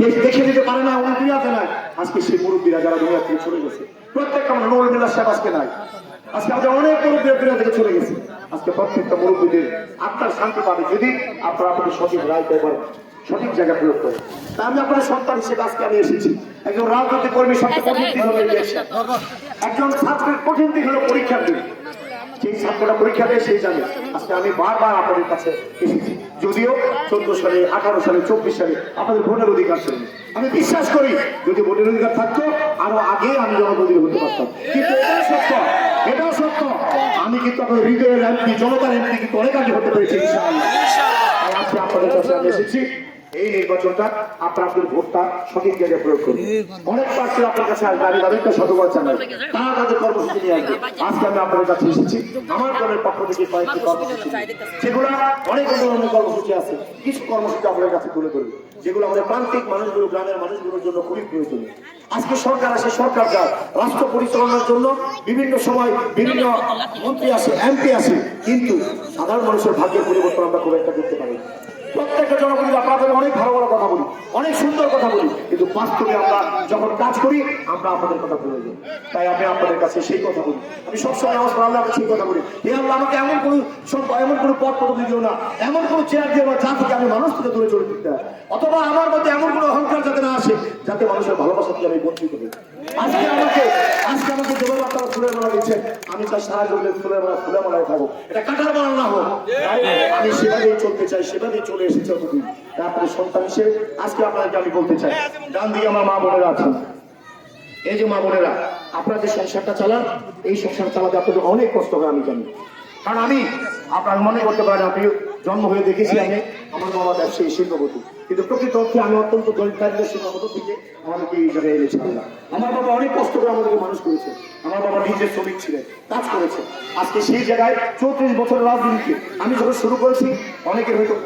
দেশ দেখে দিতে পারে না উনি দুনিয়াতে নাই? আজকে সেই মুরব্বীরা যারা দুনিয়া থেকে চলে গেছে প্রত্যেকটা আমরা নুরুল মিল্লাহ সাহেব আজকে নাই। আজকে আমাদের অনেক মুরব্বী দুনিয়া থেকে চলে গেছে। আজকে প্রত্যেকটা মুরব্বীদের আত্মার শান্তি পাবে যদি আপনারা আপনাদের সঠিক রায় ব্যবহার সঠিক জায়গায় প্রয়োগ করেন। তা আমি আপনাদের সন্তান হিসেবে আজকে আমি এসেছি। একজন রাজনৈতিক কর্মী সবচেয়ে কঠিন দিন হলো একজন ছাত্রের কঠিন দিন হলো পরীক্ষার দিন। সেই ছাত্রটা পরীক্ষা দেয় সেই জানে। আজকে আমি বারবার আপনাদের কাছে এসেছি। যদিও চোদ্দ সালে, আঠারো সালে, চব্বিশ সালে আপনাদের ভোটের অধিকার ছিল আমি বিশ্বাস করি, যদি ভোটের অধিকার থাকতো, আরও আগে আমি জনপ্রতিনিধি হতে পারতাম। কিন্তু এটাও সত্য এটাও সত্য। আমি কিন্তু আপনাদের হৃদয়ের এমপি, জনতার এমপি, কিন্তু অনেক আগে হতে পেরেছি আজকে আপনাদের কাছে আমি এসেছি। এই নির্বাচনটা আপনার আপনার ভোটটা সঠিক জায়গায় প্রয়োগ করুন। অনেক প্রার্থী আপনার কাছে আসবে, আমি তাদেরকে শতবার জানাই। তারা তাদের কর্মসূচি নিয়ে আসবে। আজকে আমি আপনাদের কাছে এসেছি। আমার দলের পক্ষ থেকে কয়েকটি কর্মসূচি সেগুলো অনেক অন্যান্য কর্মসূচি আছে। কিছু কর্মসূচি আপনাদের কাছে তুলে ধরবে। যেগুলো আমাদের প্রান্তিক মানুষগুলো, গ্রামের মানুষগুলোর জন্য খুবই প্রয়োজনীয়। আজকে সরকার আসে, সরকার যায়। রাষ্ট্র পরিচালনার জন্য বিভিন্ন সময় বিভিন্ন মন্ত্রী আসে, এমপি আসে। কিন্তু সাধারণ মানুষের ভাগ্যের পরিবর্তন আমরা খুব একটা করতে পারি। প্রত্যেকটা জনপ্রতিনিধি আপনাদের অনেক ভালো ভালো কথা বলি, অনেক সুন্দর কথা বলি। কিন্তু বাস্তবে আমরা যখন কাজ করি, আমরা আপনাদের কথা ভুলে যাই। তাই আমি আপনাদের কাছে সেই কথা বলি। আমি সবসময় আমার আল্লাহ সেই কথা বলি। হে আল্লাহ, আমাকে এমন কোনো সব- এমন কোনো পথ পদবি দিও না। এমন কোনো চেয়ার দিও না যা থেকে আমি মানুষ থেকে দূরে চলে দিতে অথবা আমার মধ্যে এমন কোনো অহংকার যাতে না আসে, যাতে মানুষের ভালোবাসা থেকে আমি বঞ্চিত হই। আজকে আমাকে আজকে আমাকে যেভাবে আপনারা ফুলের মালা দিচ্ছেন আমি চাই সারা জগলে ফুলের মালা, ফুলের মালায় থাকব এটা কাটার মালা না হোক। আমি সেভাবেই চলতে চাই সেভাবেই চলে এসেছি অতদিন তারপরে সন্তান হিসেবে আজকে আপনাদেরকে আমি বলতে চাই, ডান দিকে আমার মা বোনেরা আছেন। এই যে মা বোনেরা, আপনারা যে সংসারটা চালান, এই সংসার চালাতে আপনাদের অনেক কষ্ট হয়, আমি জানি। কারণ আমি, আপনার মনে করতে পারেন আপনি জন্ম হয়ে দেখেছি আমি, আমার বাবা ব্যবসায়ী, শিল্পপতি। কিন্তু প্রকৃত অর্থে আমি অত্যন্ত দরিদ্র শিল্পপত থেকে আমাদেরকে এই জায়গায় এনেছি আমার বাবা অনেক কষ্ট করে আমাদেরকে মানুষ করেছে। আমার বাবা নিজের শ্রমিক ছিলেন, কাজ করেছে। আজকে সেই জায়গায় চৌত্রিশ বছর রাজনীতিতে আমি যখন শুরু করেছি, অনেকের হয়তো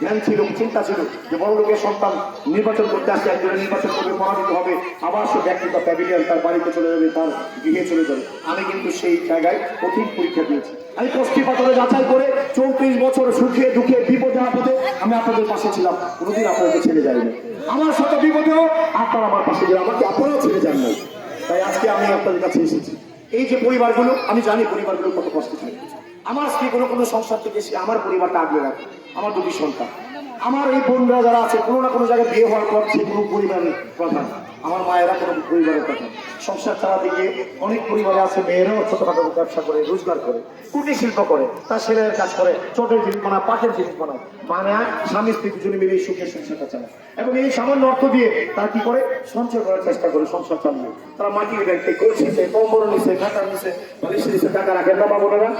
ধ্যান ছিল, চিন্তা ছিল যে বড় লোকের সন্তান নির্বাচন করতে আসছে একজনের নির্বাচন করবে, পরাজিত হবে। আবার সে ব্যক্তি বা প্যাভিলিয়ন তার বাড়িতে চলে যাবে, তার গৃহে চলে যাবে। আমি কিন্তু সেই জায়গায় কঠিন পরীক্ষা দিয়েছি। আমি কষ্টি পাথরে যাচাই করে চৌত্রিশ বছর সুখে, দুঃখে, বিপদে, আপদে আমি আপনাদের পাশে ছিলাম। কোনোদিন আপনাদের ছেড়ে যাইনি। আমার সাথে বিপদেও আপনারা আমার পাশে গেলে আমাকে আপনারাও ছেড়ে যান নাই। তাই আজকে আমি আপনাদের কাছে এসেছি। এই যে পরিবারগুলো, আমি জানি পরিবারগুলো কত কষ্ট থাকে। আমার স্ত্রী কোনো কোনো সংসার থেকে এসে আমার পরিবারটা আগলে রাখে, আমার দুটি সন্তান। আমার এই বোনরা যারা আছে, কোনো না কোনো জায়গায় বিয়ে হওয়ার পর সে কোনো পরিবারের কথা আমার মায়েরা কোনো পরিবারের প্রধান সংসার চালাতে গিয়ে অনেক পরিবারে আছে, মেয়েরাও ছোটখাটো ব্যবসা করে, রোজগার করে, কুটির শিল্প করে, তার ছেলের কাজ করে, চটের জিনিস বানায় পাটের জিনিস বানায় বানায় স্বামী স্ত্রী দুজনে মিলে সুখের সংসারটা চালায়। এবং এই সামান্য অর্থ দিয়ে তারা কি করে? সঞ্চয় করার চেষ্টা করে, সংসার চালিয়ে। তারা মাটির ব্যাংকে কলসিতে কম্বল নিচে খাতার নিচে বালিশের নিচে টাকা রাখেন বাবা বোনেরা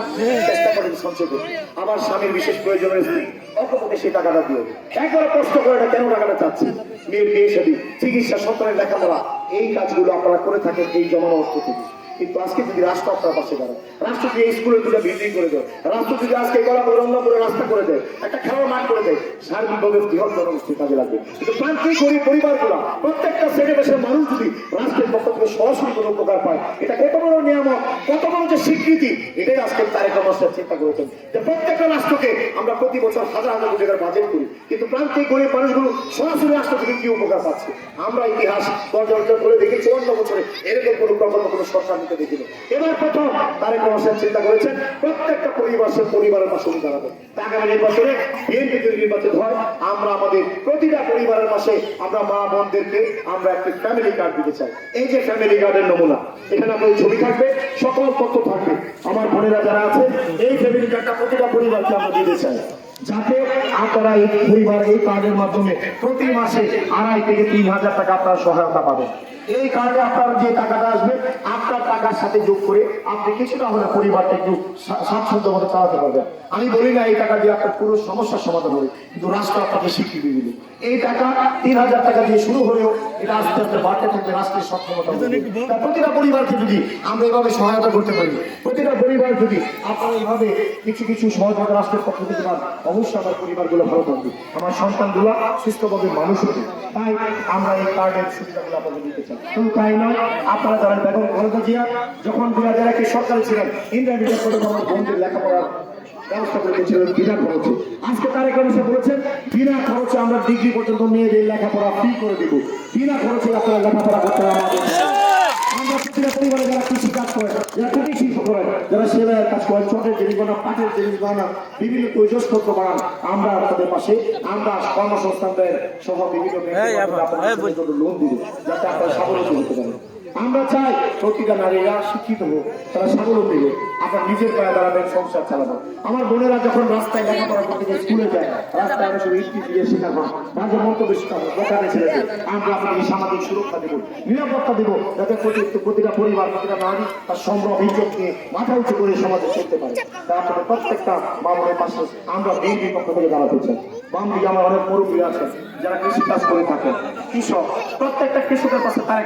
চেষ্টা করেন সঞ্চয় করতে। আবার স্বামীর বিশেষ প্রয়োজনের স্ত্রী অল্পকে সেই টাকাটা দিয়ে একবার কষ্ট করে কেন টাকাটা চাচ্ছে? মেয়ের বিয়ে সাদি চিকিৎসা সন্তানের লেখাপড়া এই কাজগুলো আপনারা করে থাকেন এই জমানো অর্থ থেকে। কিন্তু আজকে যদি রাষ্ট্র আপনার পাশে দাঁড়ায় রাষ্ট্র যদি এই স্কুলের দুটো বিল্ডিং করে দেয় রাষ্ট্র যদি আজকে গলাপুর রঙ্গপুরে রাস্তা করে দেয়, একটা খেলার মাঠ করে দেয় সার্বিকভাবে বৃহৎ জনগোষ্ঠীর কাজে লাগবে। কিন্তু প্রান্তিক গরিব পরিবারগুলো, প্রত্যেকটা শ্রেণি দেশের মানুষ যদি রাষ্ট্রের পক্ষ থেকে সরাসরি কোনো উপকার পায়, এটা কত বড় নিয়ামক কত বড় যে স্বীকৃতি, এটাই আজকে তারেক রহমান চিন্তা করেছেন যে প্রত্যেকটা রাষ্ট্রকে আমরা প্রতি বছর হাজার হাজার কোটি টাকার বাজেট করি। কিন্তু প্রান্তিক গরিব মানুষগুলো সরাসরি রাষ্ট্র থেকে কি উপকার পাচ্ছে? আমরা ইতিহাস পর্যালোচনা করে দেখি চুয়ান্ন বছরে এরকম কোনো প্রকল্প কোনো সরকার নিতে দেখিনি। এবার প্রথম তারেক রহমান চিন্তা করেছেন, প্রত্যেকটা পরিবার পরিবারের উনি দাঁড়াবে আগামী নির্বাচনে বিএনপি যদি নির্বাচিত হয়, আমরা আমাদের প্রতিটা পরিবারের পাশে আমরা মা বোনদেরকে আমরা একটি ফ্যামিলি কার্ড দিতে চাই। এই যে ফ্যামিলি কার্ডের নমুনা, এখানে আপনার ছবি থাকবে, সকল তথ্য থাকবে। আমার বোনেরা যারা আছে এই ফ্যামিলি কার্ডটা প্রতিটা পরিবারকে আমরা দিতে চাই। যাতে আপনারা এই পরিবার এই কার্ডের মাধ্যমে প্রতি মাসে আড়াই থেকে তিন হাজার টাকা আপনারা সহায়তা পাবেন। এই কার্ডে আপনার যে টাকাটা আসবে আপনার টাকার সাথে যোগ করে আপনি কিছুটা হলে পরিবারটা একটু স্বাচ্ছন্দ্য মতো চালাতে পারবেন। আমি বলি না এই টাকা দিয়ে আপনার পুরো সমস্যার সমাধান হবে কিন্তু রাষ্ট্র আপনাকে স্বীকৃতি দিবে। এই টাকা তিন হাজার টাকা দিয়ে শুরু হলেও এটা আস্তে আস্তে বাড়তে থাকবে রাষ্ট্রের সক্ষমতা প্রতিটা পরিবারকে যদি আমরা এভাবে সহায়তা করতে পারি প্রতিটা পরিবার যদি আপনারা এইভাবে কিছু কিছু সহযোগিতা রাষ্ট্রের পক্ষ থেকে অবশ্যই আমার পরিবারগুলো ভালো থাকবে আমার সন্তানগুলো সুস্থভাবে মানুষ হবে। তাই আমরা এই কার্ডের সুবিধাগুলো আপনাদের দিতে চাই। শুধু তাই নয়, আপনারা জানেন বেগম খালেদা জিয়া, যখন দু হাজার একে সরকারে ছিলেন ইন্টারমিডিয়েট পর্যন্ত আমার বোনদের লেখাপড়ার আমরা ডিগ্রি পর্যন্ত মেয়েদের লেখাপড়া ফ্রি করে দেব। বিনা খরচে আপনারা লেখাপড়া করতে আমাদের আমরা পরিবারে যারা কৃষি কাজ করে যারা কুটির শিল্প করে যারা সেলাইয়ের কাজ করে চটের জিনিস বানা পাটের জিনিস বানা বিভিন্ন তৈজসপত্র বানান আমরা আপনাদের পাশে আমরা কর্মসংস্থান সহ বিভিন্ন লোন দিব যাতে আপনারা স্বাবলম্বী হতে পারেন। আমরা চাই প্রতিটা নারীরা শিক্ষিত হোক, তারা স্বাবলম্বী হোক আপনার নিজের পায়ে দাঁড়াবেন সংসার চালাবো। আমার বোনেরা যখন রাস্তায় লেখাপড়া করতে স্কুলে যায়, রাস্তায় আমরা শুধু ইস্তি দিয়ে শেখাবো মাঝে মন্তব্য শেখাবো দোকানে ছেড়ে দেয়, আমরা আপনাকে সামাজিক সুরক্ষা দেবো, নিরাপত্তা দেবো, যাতে প্রতি প্রতিটা পরিবার, প্রতিটা নারী তার সম্ভ্রম, ইজ্জত নিয়ে মাথা উঁচু করে সমাজে চলতে পারে। তা আপনাদের প্রত্যেকটা মামলের পাশে আমরা বিএনপির পক্ষ থেকে দাঁড়াতে চাই। বাম দিকে আমার অনেক মুরব্বী আছেন, যারা কৃষিকাজ করে থাকেন। কৃষক, প্রত্যেকটা কৃষকের পাশে তার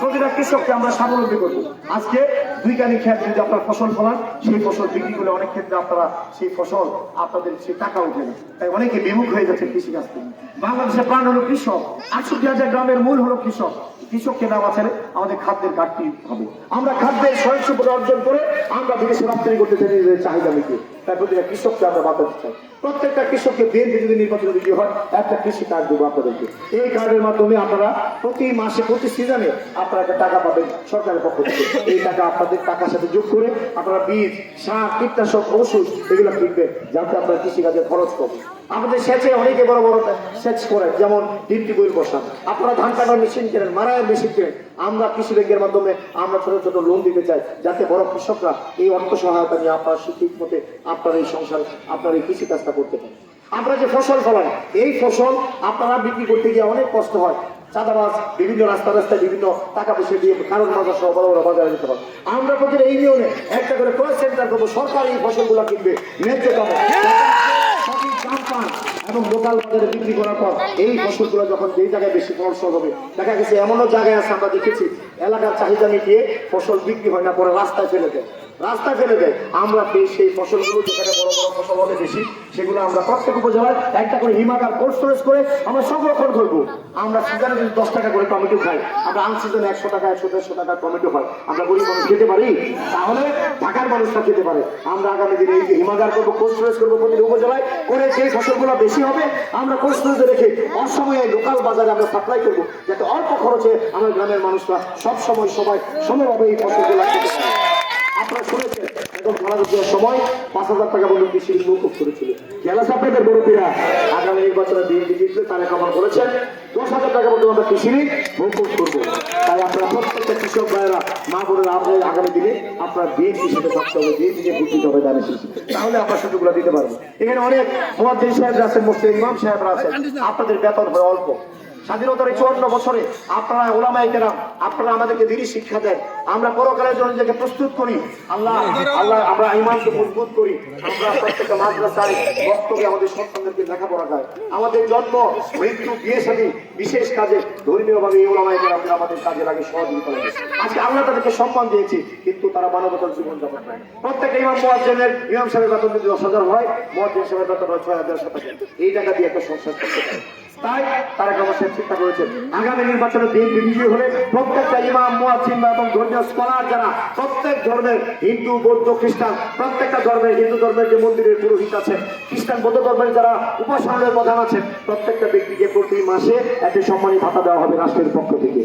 প্রতিটা কৃষককে আমরা স্বাবলম্বী করব। আজকে দুই কানি যদি আপনার ফসল ফলান, সেই ফসল বিক্রি করে অনেক ক্ষেত্রে আপনারা সেই ফসল, আপনাদের সেই টাকা উঠে না তাই অনেকে বিমুখ হয়ে যাচ্ছে কৃষি কাজ থেকে। বাংলাদেশের প্রাণ হলো কৃষক। আটষট্টি হাজার গ্রামের মূল হলো কৃষক। কৃষককে না বাঁচালে আমাদের খাদ্যের ঘাটতি হবে। আমরা খাদ্যের স্বয়ংসম্পদ অর্জন করে আমরা বিদেশে রপ্তানি করতে চাই চাহিদা মিটিয়ে। তাই প্রতিটা কৃষককে আমরা বাঁচাতে চাই। প্রত্যেকটা কৃষককে বিএনপি যদি নির্বাচন বিজয়ী হয়, একটা কৃষি কার্ড দেবো আপনাদেরকে। এই কার্ডের মাধ্যমে আপনারা প্রতি মাসে, প্রতি সিজনে আপনারা একটা টাকা পাবেন সরকারের পক্ষ থেকে। এই টাকা আপনাদের টাকার সাথে যোগ করে আপনারা বীজ, সার, কীটনাশক, ওষুধ এগুলো কিনবেন, যাতে আপনারা কৃষিকাজে খরচ করবেন আমাদের সেচে অনেকে বড় বড় সেচ করেন, যেমন ডিপটি বইল বসান। আপনারা ধান কাটার মেশিন কেনেন মারায়ের মেশিন কেনেন। আমরা কৃষি ব্যাংকের মাধ্যমে আমরা ছোট ছোট লোন দিতে চাই, যাতে বড় কৃষকরা এই অর্থ সহায়তা নিয়ে আপনারা ঠিক মতে আপনার এই সংসার, আপনার এই কৃষি কাজটা করতে পারেন আমরা যে ফসল ফলান এই ফসল আপনারা বিক্রি করতে গিয়ে অনেক কষ্ট হয়। চাঁদাবাজ, বিভিন্ন রাস্তা রাস্তায় বিভিন্ন টাকা পয়সা দিয়ে কারণ বাজার সহ বড় বড় বাজারে দিতে পারে আমরা প্রতিটা এই নিয়মে একটা করে ক্রয় সেন্টার করব, সরকার এই ফসলগুলো কিনবে দামে। দাম পান এবং লোকাল বাজারে বিক্রি করার পর এই ফসলগুলো যখন যেই জায়গায় বেশি ফসল হবে, দেখা গেছে এমনও জায়গায় আছে আমরা দেখেছি, এলাকার চাহিদা মিটিয়ে ফসল বিক্রি হয় না, পরে রাস্তায় ফেলে দেয়। রাস্তায় ফেলে দেয়। আমরা সেই ফসলগুলো যেখানে বড় বড় ফসল হবে বেশি সেগুলো আমরা প্রত্যেক উপজেলায় একটা করে হিমাগার কোল্ড স্টোরেজ করে আমরা সংরক্ষণ করব। আমরা সিজনে যদি দশ টাকা করে টমেটো খাই আমরা আন সিজনে একশো টাকা একশো দেড়শো টাকা টমেটো খাই আমরা গরিব মানুষ খেতে পারি? তাহলে ঢাকার মানুষরা খেতে পারে। আমরা আগামী দিনে এই যে হিমাগার করব কোল্ড স্টোরেজ করব প্রতিটি উপজেলায় করে সেই ফসলগুলো বেশি হবে আমরা কোল্ড স্টোরেজে রেখে অসময়ে লোকাল বাজারে আমরা সাপ্লাই করব। যাতে অল্প খরচে আমার গ্রামের মানুষরা সব সময় সবাই সমভাবে এই ফসলগুলো খেতে পারে। আপনারা একদম খেলাধুলার সময় পাঁচ হাজার টাকা কৃষি করেছিল আগামী তারা বলেছেন, দশ হাজার আমরা কৃষি তাই আপনারা আগামী দিনে আপনার তাহলে আমরা সুযোগগুলো দিতে পারব। এখানে অনেক মোয়াদ্দিন সাহেবরা আছেন মুসলিম ইমাম সাহেবরা আছেন। আপনাদের বেতন হয় অল্প। স্বাধীনতার চুয়ান্ন বছরে আপনারা ওলামাই কেরাম, আপনারা আমাদেরকে দিনই শিক্ষা দেন। আমরা পরকালের জন্য নিজেকে প্রস্তুত করি। আল্লাহ আল্লাহ, আমরা ইমানকে মজবুত করি। আমরা প্রত্যেকটা মাদ্রাসায় বক্তব্যে আমাদের সন্তানদেরকে লেখাপড়া যায়। আমাদের জন্ম, মৃত্যু, বিয়ে সাথে বিশেষ কাজে ধর্মীয় ভাবে ওলামাই কেরামদের আমাদের কাজে লাগে সহযোগিতা লাগে আজকে আল্লাহ তাদেরকে সম্মান দিয়েছি, কিন্তু তারা মানবতার জীবন যাপন করে। প্রত্যেকটা ইমাম মোয়াজ্জেনের, ইমাম সাহেবের বেতন যদি দশ হাজার হয়, মোয়াজ্জেন সাহেবের বেতন হয় ছয় হাজার হাজার। এই টাকা দিয়ে একটা সংসার করতে পারে। তাই তারা অবশ্যই চিন্তা করেছেন আগামী নির্বাচনে বিএনপি বিজয়ী হলে প্রত্যেকটা ইমাম মুয়াজ্জিন এবং ধর্মীয় স্কলার যারা প্রত্যেক ধর্মের হিন্দু, বৌদ্ধ, খ্রিস্টান, প্রত্যেকটা ধর্মের হিন্দু ধর্মের যে মন্দিরের পুরোহিত আছে, খ্রিস্টান, বৌদ্ধ ধর্মের যারা উপাসনার প্রধান আছেন, প্রত্যেকটা ব্যক্তিকে প্রতি মাসে একটি সম্মানী ভাতা দেওয়া হবে রাষ্ট্রের পক্ষ থেকে।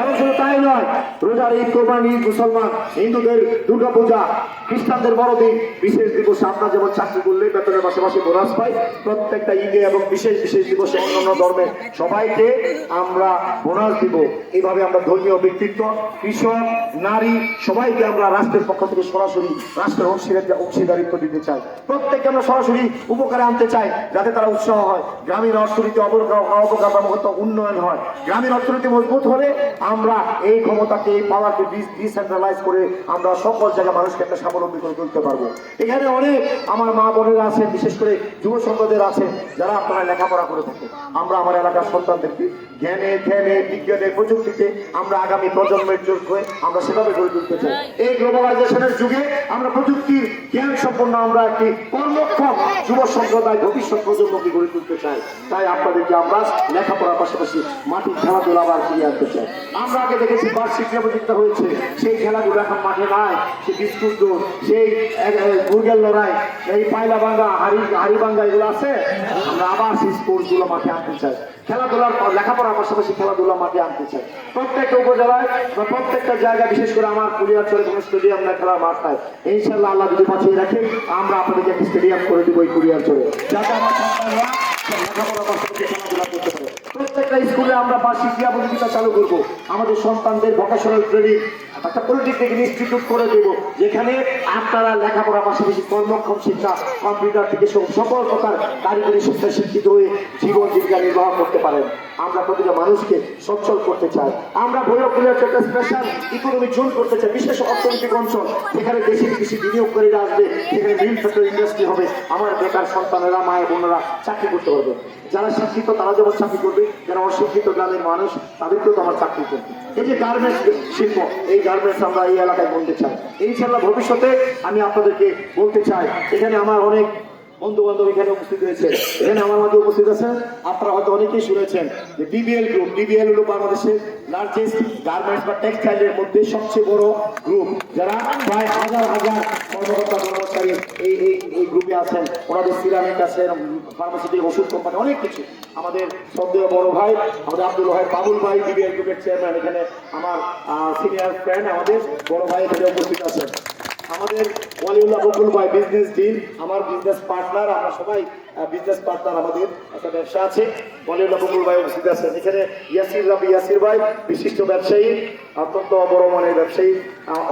এবং শুধু তাই নয়, রোজার ঈদ কোরবানি ঈদ, মুসলমান, হিন্দুদের দুর্গা পূজা, খ্রিস্টানদের বড়দিন, বিশেষ দিবসে আমরা যেমন চাকরি করলে বেতনের পাশাপাশি বোনাস পাই, প্রত্যেকটা ঈদে এবং বিশেষ বিশেষ দিবসে অন্যান্য ধর্মের সবাইকে আমরা বোনাস দিব। এইভাবে আমরা ধর্মীয় ব্যক্তিত্ব, কৃষক, নারী, সবাইকে আমরা রাষ্ট্রের পক্ষ থেকে সরাসরি রাষ্ট্রের অংশীদার অংশীদারিত্ব দিতে চাই। প্রত্যেককে আমরা সরাসরি উপকারে আনতে চাই, যাতে তারা উৎসাহ হয়। গ্রামীণ অর্থনীতি অবকা- অবকাঠামোগত উন্নয়ন হয়। গ্রামীণ অর্থনীতি মজবুত হলে আমরা এই ক্ষমতাকে, এই পাওয়ারকে ডিসেন্ট্রালাইজ করে আমরা সকল জায়গায় মানুষকে একটা স্বাবলম্বী করে তুলতে পারব। এখানে অনেক আমার মা বোনেরা আছেন, বিশেষ করে যুব সংসদের আছেন, যারা আপনারা লেখাপড়া করে থাকেন। আমরা আমার এলাকার সন্তানদেরকে জ্ঞানে, ধ্যানে, বিজ্ঞানে, প্রযুক্তিতে আমরা আগামী প্রজন্মের যোগ হয়ে আমরা সেভাবে গড়ে তুলতে চাই। এই গ্লোবালাইজেশনের যুগে আমরা প্রযুক্তির জ্ঞান সম্পন্ন আমরা একটি কর্মক্ষম যুব সম্প্রদায় ভবিষ্যৎ প্রজন্মকে গড়ে তুলতে চাই। তাই আপনাদেরকে আমরা লেখাপড়ার পাশাপাশি মাটির খেলাধুলা আবার ফিরিয়ে আনতে চাই। আমরা আগে দেখেছি বার্ষিক প্রতিযোগিতা হয়েছে, সেই খেলাগুলো এখন মাঠে নাই, সেই বিস্কুট দৌড় সেই মুরগেল লড়াই, এই পায়লা ভাঙ্গা হাড়ি হাড়ি ভাঙ্গা এগুলো আছে। আমরা আবার সেই স্পোর্টসগুলো মাঠে আনতে চাই খেলাধুলার লেখাপড়ার পাশাপাশি খেলাধুলা মাঠে আনতে চাই প্রত্যেকটা উপজেলায় বা প্রত্যেকটা জায়গায়, বিশেষ করে আমার কুলিয়ার চলে স্টেডিয়াম না, খেলার মাঠ নাই। ইনশাল্লাহ আল্লাহ যদি বাঁচিয়ে রাখে, আমরা আপনাদেরকে একটা স্টেডিয়াম করে দিব এই কুলিয়ার চলে যাতে আমার সন্তানরা লেখাপড়ার পাশাপাশি খেলাধুলা করতে পারে। প্রত্যেকটা স্কুলে আমরা বার্ষিক ক্রীড়া প্রতিযোগিতা চালু করব। আমাদের সন্তানদের ভোকেশনাল ট্রেনিং একটা পলিটেকনিক ইনস্টিটিউট করে দেবো, যেখানে আপনারা লেখাপড়ার পাশাপাশি কর্মক্ষম শিক্ষা কম্পিউটার থেকে সব সকল প্রকার কারিগরি শিক্ষা শিক্ষিত হয়ে জীবন জীবিকা নির্বাহ করতে পারেন। আমরা প্রতিটা মানুষকে সচ্ছল করতে চাই। আমরা ভৈরবপুরের একটা স্পেশাল ইকোনমিক জোন করতে চাই, বিশেষ অর্থনৈতিক অঞ্চল। যেখানে দেশি বিদেশি বিনিয়োগকারীরা আসবে, সেখানে মিল ফ্যাক্টরি ইন্ডাস্ট্রি হবে। আমার বেকার সন্তানেরা মায়ের বোনেরা চাকরি করতে পারবে। যারা শিক্ষিত, তারা যেমন চাকরি করবে, যারা অশিক্ষিত গ্রামের মানুষ, তাদেরকেও তো আমার চাকরি করবে। এই যে গার্মেন্টস শিল্প, এই গার্মেন্টস আমরা এই এলাকায় বলতে চাই। ইনশাল্লাহ ভবিষ্যতে আমি আপনাদেরকে বলতে চাই, এখানে আমার অনেক বন্ধু বান্ধব এখানে উপস্থিত হয়েছে। এখানে আমার মাঝে উপস্থিত আছেন। আপনারা হয়তো অনেকেই শুনেছেন যে ডিবিএল গ্রুপ ডিবিএল হলো বাংলাদেশের লার্জেস্ট গার্মেন্টস বা টেক্সটাইলের মধ্যে সবচেয়ে বড় গ্রুপ যারা প্রায় হাজার হাজার কর্মকর্তা, কর্মচারী এই এই এই গ্রুপে আছেন। ওনাদের সিরামিক আছে ফার্মাসিউটিক ওষুধ কোম্পানি অনেক কিছু। আমাদের শ্রদ্ধেয় বড় ভাই, আমাদের আব্দুল ভাই বাবুল ভাই ডিবিএল গ্রুপের চেয়ারম্যান এখানে আমার সিনিয়র ফ্রেন্ড আমাদের বড় ভাই এখানে উপস্থিত আছেন। আমাদের ওয়ালিউল্লাহ বকুল ভাই বিজনেস ডিল আমার বিজনেস পার্টনার আমরা সবাই বিজনেস পার্টনার আমাদের একটা ব্যবসা আছে। ওয়ালিউল্লাহ বকুল ভাই উপস্থিত আছেন। এখানে ইয়াসির রাবি, ইয়াসির ভাই, বিশিষ্ট ব্যবসায়ী, অত্যন্ত বড় মনের ব্যবসায়ী।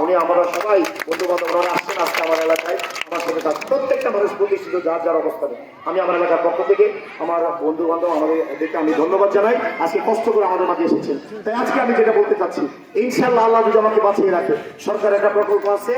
উনি আমরা সবাই বন্ধু বান্ধবরা আজকে আমার এলাকায়, আমার সাথে কাজ প্রত্যেকটা মানুষ প্রতিষ্ঠিত, যার যার অবস্থানে আমি আমার এলাকার পক্ষ থেকে আমার বন্ধু বান্ধব আমাদের এদেরকে আমি ধন্যবাদ জানাই। আজকে কষ্ট করে আমাদের মাঝে এসেছেন। তাই আজকে আমি যেটা বলতে চাচ্ছি ইনশাল্লাহ আল্লাহ যদি আমাকে বাঁচিয়ে রাখে, সরকার একটা প্রকল্প আছে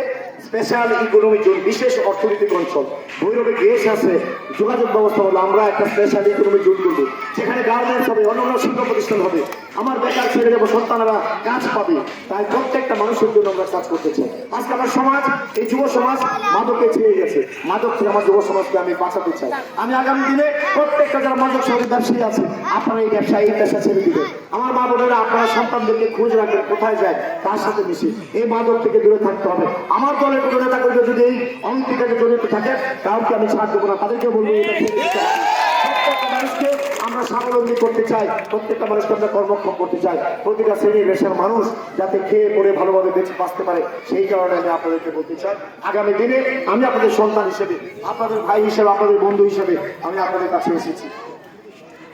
স্পেশাল ইকোনমি জোন বিশেষ অর্থনৈতিক অঞ্চল। ভৈরবে গ্যাস আছে, যোগাযোগ ব্যবস্থা হলো, আমরা একটা স্পেশাল ইকোনমি জোন করব। সেখানে গার্মেন্টস হবে, অন্যান্য শিল্প প্রতিষ্ঠান হবে। আমার বেকার ছেলে যাব সন্তানেরা কাজ পাবে। তাই প্রত্যেকটা মানুষের জন্য আমরা কাজ করতে চাই। আজকে আমার সমাজ, এই যুব সমাজ মাদকে ছেড়ে গেছে। মাদক থেকে আমার যুব সমাজকে আমি বাঁচাতে চাই। আমি আগামী দিনে প্রত্যেকটা যারা মাদক শহরের ব্যবসায়ী আছে, আপনারা এই ব্যবসা এই পেশা ছেড়ে দিবেন। আমার মা বোনেরা, আপনারা সন্তানদেরকে খোঁজ রাখবেন, কোথায় যায় তার সাথে মিশে, এই মাদক থেকে দূরে থাকতে হবে। আমার দলের কোনো নেতা কর্মী যদি এই অনৈতিকাকে জড়িত থাকে, কাউকে আমি ছাড় দেবো না। তাদেরকে বলব, এটা ছেড়ে মানুষকে আমরা স্বাবলম্বী করতে চাই, প্রত্যেকটা মানুষকে আমরা কর্মক্ষম করতে চাই। প্রতিটা শ্রেণির দেশের মানুষ যাতে খেয়ে, পড়ে, ভালোভাবে বেঁচে বাঁচতে পারে, সেই কারণে আমি আপনাদেরকে বলতে চাই, আগামী দিনে আমি আপনাদের সন্তান হিসেবে, আপনাদের ভাই হিসেবে, আপনাদের বন্ধু হিসেবে আমি আপনাদের কাছে এসেছি।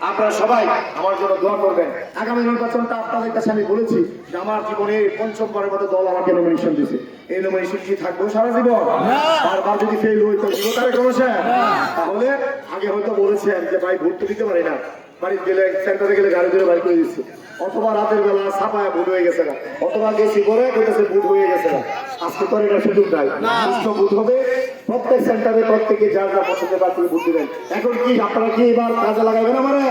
আপনারা সবাই আমার জন্য দোয়া করবেন। আগামী নির্বাচনটা আপনাদের কাছে আমি বলেছি যে আমার জীবনে পঞ্চমবারের মতো দল আমাকে নমিনেশন দিয়েছে। কি থাকব সারা জীবন? বারবার যদি ফেল হই তো তাহলে আগে হয়তো বলেছেন যে ভাই ভোট তো দিতে পারি না। বাড়িতে গেলে সেন্টারে গেলে গাড়ি ধরে বাড়ি করে দিচ্ছে। অথবা রাতের বেলা ছাপায় বুট হয়ে গেছে না অথবা গেছি করে কইতেছে বুট হয়ে গেছে না আজকে তো এটা সুযোগ নাই। বুট হবে। প্রত্যেক সেন্টারে প্রত্যেকে যার যার পছন্দের প্রার্থীকে ভোট দিবেন। এখন কি আপনারা কি এবার কাজে লাগাবেন আমারে?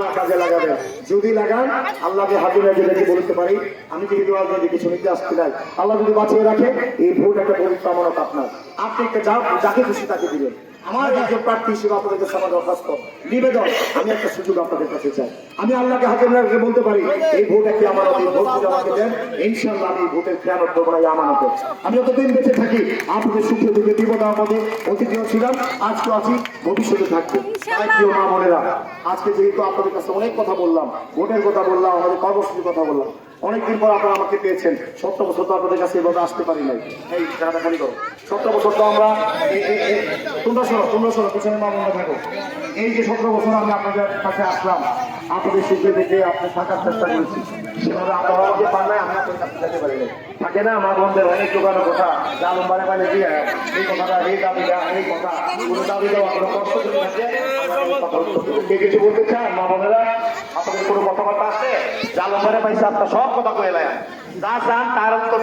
আল্লাহ কাজে লাগাবেন। যদি লাগান, আল্লাহকে হাজির রেখে বলতে পারি? আমি যদি রাজনৈতিক কিছু নিতে আসতে নাই আল্লাহ যদি বাঁচিয়ে রাখে, এই ভোট একটা পবিত্র আমানত আপনার। আপনি একটা যা যাকে খুশি তাকে দিবেন। আমার একজন প্রার্থী হিসেবে আপনাদের কাছে আমার দরখাস্ত। নিবেদন আমি একটা সুযোগ আপনাদের কাছে চাই। আমি আল্লাহকে রেখে বলতে পারি এই ভোট একটি এই ভোট যদি আমাকে দেন ইনশাল্লাহ আমি ভোটের খেয়ানত না আমানতে। আমি যতদিন বেঁচে থাকি আপনাদের সুখে দুঃখে অতিথিও ছিলাম আজকে আছি ভবিষ্যতে থাকব। প্রিয় মা বোনেরা আজকে যেহেতু আপনাদের কাছে অনেক কথা বললাম ভোটের কথা বললাম আমাদের কর্মসূচির কথা বললাম অনেকদিন পর আপনারা আমাকে পেয়েছেন। সত্তর বছর তো আপনাদের কাছে এভাবে আসতে পারি নাই। এই জায়গাটা খালি করো। সত্তর বছর তো আমরা তোমরা শোনো তোমরা শোনো, পিছনে মা বোনরা থাকো। এই যে সতেরো বছর আমি আপনাদের কাছে আসলাম, আপনাদের সুখে দেখে আপনি থাকার চেষ্টা করেছি। আপনারা নাই, আমি পারি না বোনদের অনেক দোকানের কথা বানে দিয়ে এই এই এই কথা, কোনো দেওয়া বলতে মা বোনেরা কোনো কথাবার্তা আছে? বানে পাইছে, আপনার সব কথা কয়ে যা চান, তার উত্তর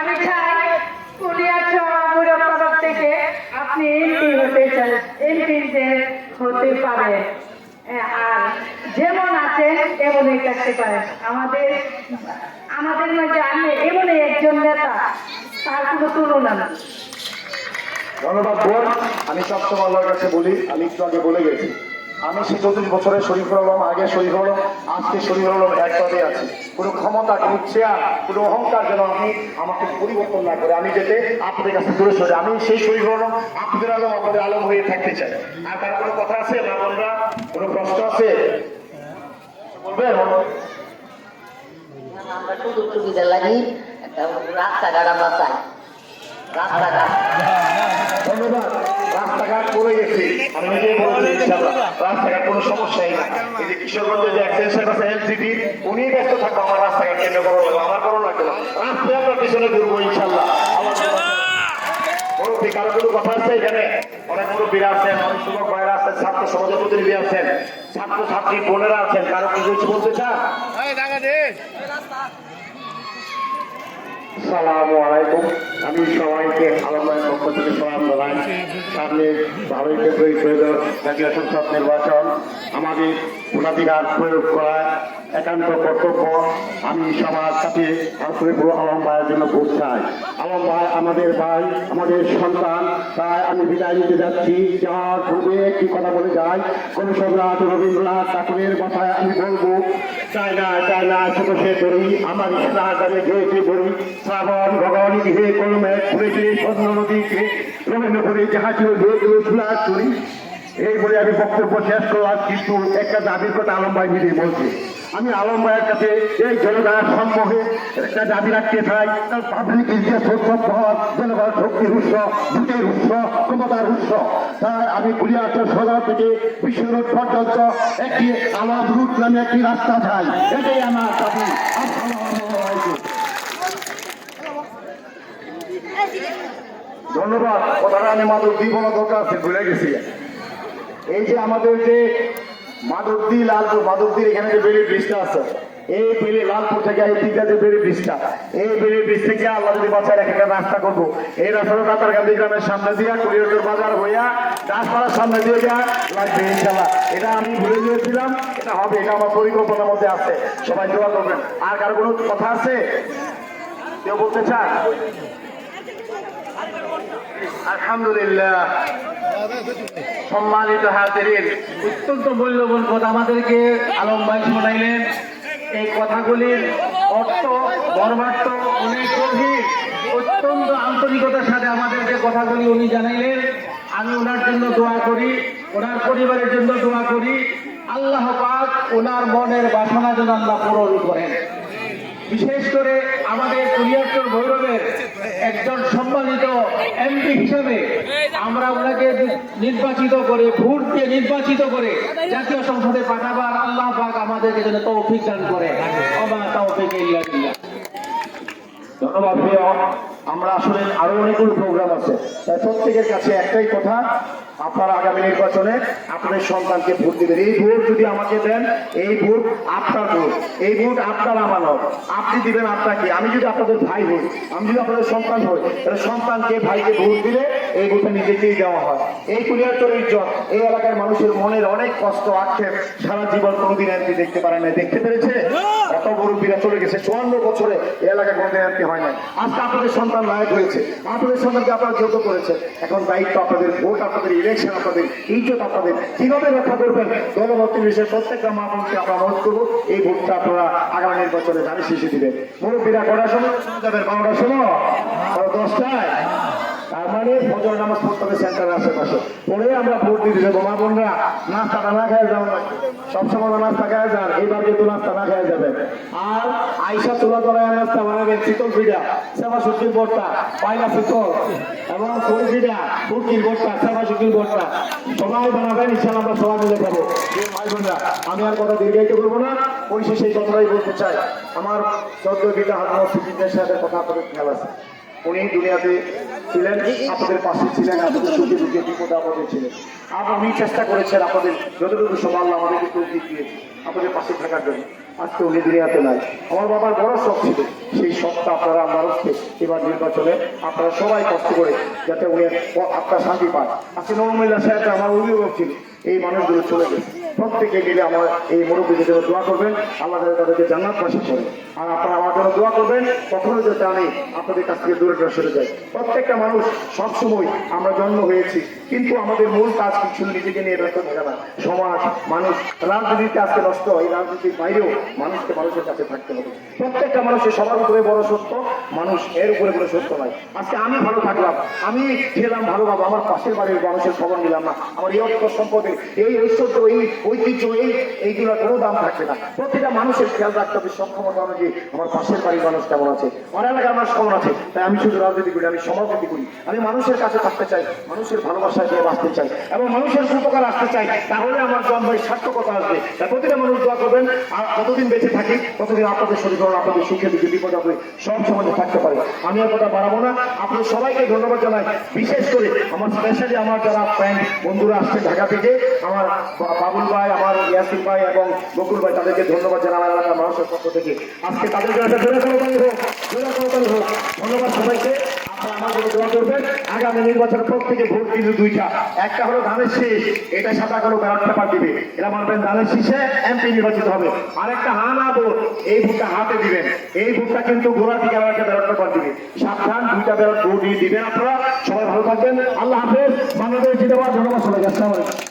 আমি চাই থেকে আপনি এমপি হতে চান এমপি হতে পারেন আর যেমন আছেন, তেমনই থাকতে পারেন। আমাদের আমাদের মধ্যে আমি এমনই একজন নেতা। তার কোনো তুলনা না। ধন্যবাদ বোন আমি সবসময় আল্লাহর কাছে বলি আমি একটু আগে বলে গেছি। আমি সে চৌত্রিশ বছরের শরীফ হলাম আগে শরীফ হলাম আজকে শরীফ হলাম একভাবে আছি। কোনো ক্ষমতা কোনো চেয়ার কোনো অহংকার যেন আমি আমাকে পরিবর্তন না করে আমি যেতে আপনাদের কাছে দূরে সরে আমি সেই শরীফ হলাম আপনাদের আলম আপনাদের আলম হয়ে থাকতে চাই। আর তার কোনো কথা আছে? মা বোনরা কোনো প্রশ্ন আছে? বলবেন? আমরা সুযোগ সুবিধা লাগি। রাস্তাঘাট আমরা চাই রাস্তাঘাট রাস্তাঘাট করে গেছি রাস্তাঘাট কোনো সমস্যাই না এই যে কিশোরগঞ্জে যে উনি ব্যস্ত থাকব আমার রাস্তাঘাট কেন্দ্র আমার করো লাগবে আমার মুরব্বী কারও কোনো কথা আছে এখানে অনেক মুরব্বীরা অনেক যুবক ভাইরা আছেন ছাত্র সমাজের প্রতিনিধি আছেন ছাত্র ছাত্রী বোনেরা আছেন কারও কিছু বলতে চান সালামু আলাইকুম। আমি সবাইকে আলমের পক্ষ থেকে সালাম জানাই সামনে ফেব্রুয়ারি চলে জাতীয় সংসদ নির্বাচন। আমাদের ভোটাধিকার প্রয়োগ করা একান্ত কর্তব্য। আমি সবার সাথে আলফরিব আলম ভাইয়ের জন্য ভোট চাই। আলম ভাই আমাদের ভাই, আমাদের সন্তান। তাই আমি বিদায় নিতে যাচ্ছি। যাওয়ার পূর্বে একটি কথা বলে যাই কবিসম্রাট রবীন্দ্রনাথ ঠাকুরের কথায় আমি বলব চাই না চাই না, ছোট সে করি আমার ইসলামে গেয়েছে বলি, শ্রাবণ ভগবান হে কলমে ঘুরেছে স্বর্ণ নদীকে রবীন্দ্র করে জাহাজ করি এই বলে আমি বক্তব্য শেষ করলাম, কিন্তু একটা দাবির কথা আলম ভাই মিলিয়ে বলছে। আমি আলম ভাইয়ের কাছে এই জনগণের সম্মুখে একটা দাবি রাখতে চাই, তার পাবলিক ইন্ডিয়া সত্য জনগণ শক্তির উৎস, ভোটের উৎস, ক্ষমতার উৎস। তাই আমি কুলিয়াচর সদর থেকে বিশ্ব রোড পর্যন্ত একটি আলাদ রুট নামে একটি রাস্তা চাই। এটাই আমার দাবি। ধন্যবাদ। কথাটা আমি মাদক দিব না দরকার আছে, ভুলে গেছি। এই যে আমাদের যে মাদকদি লালপুর মাদকদির এখানে যে বেড়ি ব্রিজটা আছে, এই বেড়ি লালপুর থেকে এই দিকটা যে বেড়ি ব্রিজটা, এই বেড়ি ব্রিজ থেকে আল্লাহ যদি বাচ্চার একটা রাস্তা করব। এই রাস্তাটা দাতার গান্ধী গ্রামের সামনে দিয়া কুড়িয়াটোর বাজার হইয়া দাসপাড়ার সামনে দিয়ে যা লাগবে ইনশাল্লাহ এটা আমি ভুলে গিয়েছিলাম, এটা হবে, এটা আমার পরিকল্পনার মধ্যে আছে। সবাই দোয়া করবেন। আর কারও কোনো কথা আছে? কেউ বলতে চান? আলহামদুলিল্লাহ। সম্মানিত হাতের অত্যন্ত মূল্যবান কথা আমাদেরকে আলম ভাই শোনাইলেন। এই কথাগুলির অর্থ মর্মার্থ অনেক গভীর। অত্যন্ত আন্তরিকতার সাথে আমাদেরকে কথাগুলি উনি জানাইলেন। আমি ওনার জন্য দোয়া করি, ওনার পরিবারের জন্য দোয়া করি। আল্লাহ পাক ওনার মনের বাসনা যেন আল্লাহ পূরণ করেন। বিশেষ করে আমাদের কুরিয়ার ভৈরবের একজন সম্মানিত এমপি হিসেবে আমরা ওনাকে নির্বাচিত করে, ভোট দিয়ে নির্বাচিত করে জাতীয় সংসদে পাঠাবার আল্লাহ পাক আমাদেরকে যেন তৌফিক দান করে। ধন্যবাদ আমরা আসলে আরও অনেকগুলো প্রোগ্রাম আছে। তাই প্রত্যেকের কাছে একটাই কথা আপনারা আগামী নির্বাচনে আপনাদের সন্তানকে ভোট দিবেন। এই ভোট যদি আমাকে দেন এই ভোট আপনার ভোট এই ভোট আপনার আমানত। আপনি দিবেন আপনাকে আমি যদি আপনাদের ভাই হই আমি যদি আপনাদের সন্তান হই তাহলে সন্তানকে ভাইকে ভোট দিলে এই ভোটটা নিজেকেই দেওয়া হয়। এই কুলিয়ারচর ইজ্জত এই এলাকার মানুষের মনের অনেক কষ্ট আক্ষেপ সারা জীবন কোনোদিন এমপি দেখতে পারে না দেখতে পেরেছে? এত বড় মুরব্বীরা চলে গেছে। চুয়ান্ন বছরে এই এলাকায় কোনোদিন এমপি হয় নাই। আজকে আপনাদের সন্তান লায়ক হয়েছে। আপনাদের সন্তানকে আপনারা যোগ্য করেছে এখন দায়িত্ব আপনাদের, ভোট আপনাদের ইলেকশন আপনাদের, ইজ্জত আপনাদের। কীভাবে রক্ষা করবেন? দলভক্তি বিষয়ে প্রত্যেকটা মা বোনকে আমরা অনুরোধ করব, এই ভোটটা আপনারা আগামী নির্বাচনে জানি শিশু দিবেন। মুরব্বীরা কটার সময় যাবেন বারোটার সময় দশটায়। তার মানে ফজর নামাজ পড়তে হবে সেন্টারের আশেপাশে। পরে আমরা ভোট দিতে যাব। মা বোনরা নাস্তাটা না খেয়ে যাব না সবসময় নাস্তা খেয়ে যান এইবার কিন্তু নাস্তা না খেয়ে যাবেন। আর আইসা তোলা করায় নাস্তা বানাবেন শীতল পিঠা, সেবা সুতির বর্তা পায়না শীতল এবং ফুল পিঠা ফুটকির বর্তা সেবা সুতির বর্তা সবাই বানাবেন ইনশাল্লাহ আমরা সবাই মিলে খাব। ভাই বোনরা, আমি আর কথা দীর্ঘায়িত করব না, পরিশেষে সেই কথাটাই বলতে চাই। আমার চোদ্দ বিটা হাত মসজিদের সাথে কথা আপনাদের খেয়াল আছে। উনি দুনিয়াতে ছিলেন আপনাদের পাশে ছিলেন আপনাদের সুখে দুঃখে বিপদে আপদে ছিলেন। আর উনি চেষ্টা করেছেন আপনাদের যতটুকু সমাল আমাদেরকে তৌফিক দিয়েছে আপনাদের পাশে থাকার জন্য। আজকে উনি দুনিয়াতে নাই। আমার বাবার বড় শখ ছিল সেই শখটা আপনারা মানুষকে এবার নির্বাচনে আপনারা সবাই কষ্ট করে যাতে উনি আপনার শান্তি পান। আজকে নবমিল্লা সাহেব আমার অভিভাবক ছিল। এই মানুষগুলো চলে গেছে। প্রত্যেকে মিলে আমার এই মুরব্বীদের জন্য দোয়া করবেন। আল্লাহ তাআলা তাদেরকে জান্নাত পাশে করে। আর আপনারা আমার জন্য দোয়া করবেন, কখনো যাতে আমি আপনাদের কাছ থেকে দূরে দূরে সরে যাই। প্রত্যেকটা মানুষ সবসময় আমরা জন্ম হয়েছি, কিন্তু আমাদের মূল কাজ কিছু নিজেকে নিয়ে ব্যস্ত থাকে না, সমাজ, মানুষ, রাজনীতিতে আজকে নষ্ট হয় রাজনীতির বাইরেও মানুষকে মানুষের কাছে থাকতে হবে। প্রত্যেকটা মানুষের সবার উপরে বড় সত্য, মানুষ এর উপরে কোনো সত্য নয় আজকে আমি ভালো থাকলাম, আমি খেলাম ভালো ভাবো, আমার পাশের বাড়ির মানুষের খবর নিলাম না, আমার এই অর্থ সম্পদে এই ঐশ্বর্য, এই ঐতিহ্য, এই এইগুলোর কোনো দাম থাকবে না। প্রতিটা মানুষের খেয়াল রাখতে হবে, সক্ষমতা অনুযায়ী আমার পাশের বাড়ির মানুষ কেমন আছে? আমার এলাকার মানুষ কেমন আছে? তাই আমি শুধু রাজনীতি করি, আমি সমাজনীতি করি। আমি মানুষের কাছে থাকতে চাই, মানুষের ভালোবাসায় দিয়ে বাঁচতে চাই, এবং মানুষের উপকার আসতে চাই, তাহলে আমার জন্মের সার্থকতা আসবে। তাই প্রতিটা মানুষ দোয়া করবেন, আর কতদিন বেঁচে থাকি কতদিন আপনাদের শরীর আপনাদের সুখে দুঃখে বিপদ আপনি সব সমাজে থাকতে পারে। আমি আর কথা বাড়াবো না। আপনাদের সবাইকে ধন্যবাদ জানাই। বিশেষ করে আমার স্পেশালি আমার যারা ফ্রেন্ড বন্ধুরা আসছে ঢাকা থেকে আমার বাবুল ভাই, আমার ইয়াসিন ভাই এবং বকুল ভাই, তাদেরকে ধন্যবাদ আমার এলাকার মানুষের পক্ষ থেকে। আজকে তাদের একটা জোরে করতালি হোক, জোরে করতালি হোক। ধন্যবাদ সবাইকে। আগামী নির্বাচনের প্রত্যেকে ভোট কিন্তু দুইটা। একটা হলো ধানের এটা সাদা কালো ব্যালট পেপার দিবে। ধানের এমপি নির্বাচিত হবে। আর একটা হা না ভোট এই ভোটটা হাতে দিবেন। এই ভোটটা কিন্তু গোড়া থেকে আবার একটা ব্যালট পেপার দিবে। সাবধান, দুইটা ব্যালট ভোট দিবেন আপনারা। সবাই ভালো থাকবেন। আল্লাহ হাফেজ। বাংলাদেশ জিন্দাবাদ। ধন্যবাদ সবাইকে। আসসালামু আলাইকুম।